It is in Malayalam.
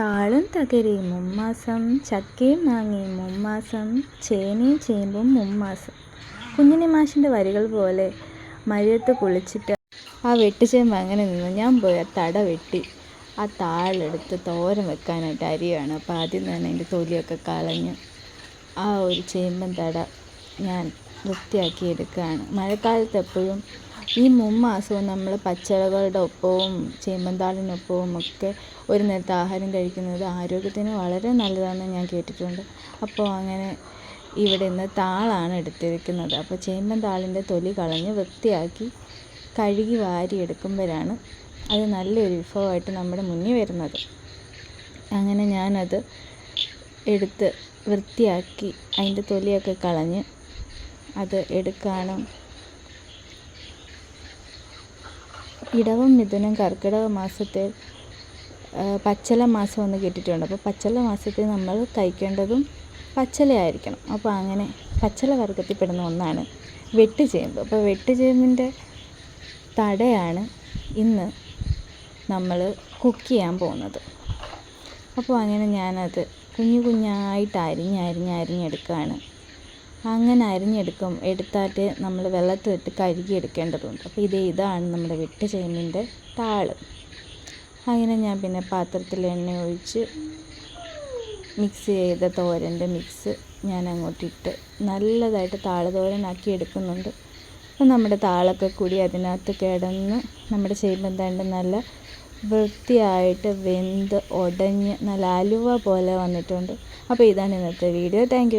താളും തകരയും മുമ്മാസം ചക്കയും മാങ്ങയും മുമ്മാസം ചേനയും ചേമ്പും മുമ്മാസം കുഞ്ഞിനി മാഷിന്റെ വരികൾ പോലെ മഴയത്ത് കുളിച്ചിട്ട് ആ വെട്ടിച്ചേമ്പ് അങ്ങനെ നിന്നു. ഞാൻ പോയി ആ തട വെട്ടി. ആ താളെടുത്ത് തോരൻ വെക്കാനായിട്ട് അരിയാണ്. അപ്പോൾ ആദ്യം തന്നെ അതിന്റെ തൊലിയൊക്കെ കളഞ്ഞ് ആ ഒരു ചേമ്പൻ തട ഞാൻ വൃത്തിയാക്കി എടുക്കുകയാണ്. മഴക്കാലത്ത് എപ്പോഴും ഈ മുമ്മാസവും നമ്മൾ പച്ചിലകളുടെ ഒപ്പവും ചേമ്പന്താളിനൊപ്പവും ഒക്കെ ഒരു നേരത്തെ ആഹാരം കഴിക്കുന്നത് ആരോഗ്യത്തിന് വളരെ നല്ലതാണെന്ന് ഞാൻ കേട്ടിട്ടുണ്ട്. അപ്പോൾ അങ്ങനെ ഇവിടെ നിന്ന് താളാണ് എടുത്തിരിക്കുന്നത്. അപ്പോൾ ചേമ്പന്താളിന്റെ തൊലി കളഞ്ഞ് വൃത്തിയാക്കി കഴുകി വാരി എടുക്കുമ്പോഴാണ് അത് നല്ലൊരു വിഭവമായിട്ട് നമ്മുടെ മുന്നിൽ വരുന്നത്. അങ്ങനെ ഞാനത് എടുത്ത് വൃത്തിയാക്കി അതിന്റെ തൊലിയൊക്കെ കളഞ്ഞ് അത് എടുക്കുകയാണ് ഇടവം മിഥുനം കർക്കിടക മാസത്തെ പച്ചല മാസം എന്ന് കേട്ടിട്ടുണ്ട്. അപ്പോൾ പച്ചല മാസത്തിൽ നമ്മൾ കഴിക്കേണ്ടതും പച്ചലയായിരിക്കണം. അപ്പോൾ അങ്ങനെ പച്ചല വർഗത്തിൽപ്പെടുന്ന ഒന്നാണ് വെട്ടുചേമ്പ് അപ്പോൾ വെട്ടുചേമ്പിന്റെ തടയാണ് ഇന്ന് നമ്മൾ കുക്ക് ചെയ്യാൻ പോകുന്നത്. അപ്പോൾ അങ്ങനെ ഞാനത് കുഞ്ഞു കുഞ്ഞായിട്ട് അരിഞ്ഞ് അരിഞ്ഞ് അരിഞ്ഞെടുക്കുകയാണ് അങ്ങനെ അരിഞ്ഞെടുക്കും. എടുത്താട്ട് നമ്മൾ വെള്ളത്തിലിട്ട് കഴുകി എടുക്കേണ്ടതുണ്ട് അപ്പോൾ ഇത് ഇതാണ് നമ്മുടെ വെട്ട് ചേമ്പിന്റെ താൾ. അങ്ങനെ ഞാൻ പിന്നെ പാത്രത്തിൽ എണ്ണ ഒഴിച്ച് മിക്സ് ചെയ്ത തോരന്റെ മിക്സ് ഞാൻ അങ്ങോട്ടിട്ട് നല്ലതായിട്ട് താള തോരനാക്കി എടുക്കുന്നുണ്ട്. അപ്പോൾ നമ്മുടെ താളൊക്കെ കൂടി അതിനകത്ത് കിടന്ന് നമ്മുടെ ചേമ്പന്താണ്ട് നല്ല വൃത്തിയായിട്ട് വെന്ത് ഉടഞ്ഞ് നല്ല അലുവ പോലെ വന്നിട്ടുണ്ട്. അപ്പോൾ ഇതാണ് ഇന്നത്തെ വീഡിയോ. താങ്ക്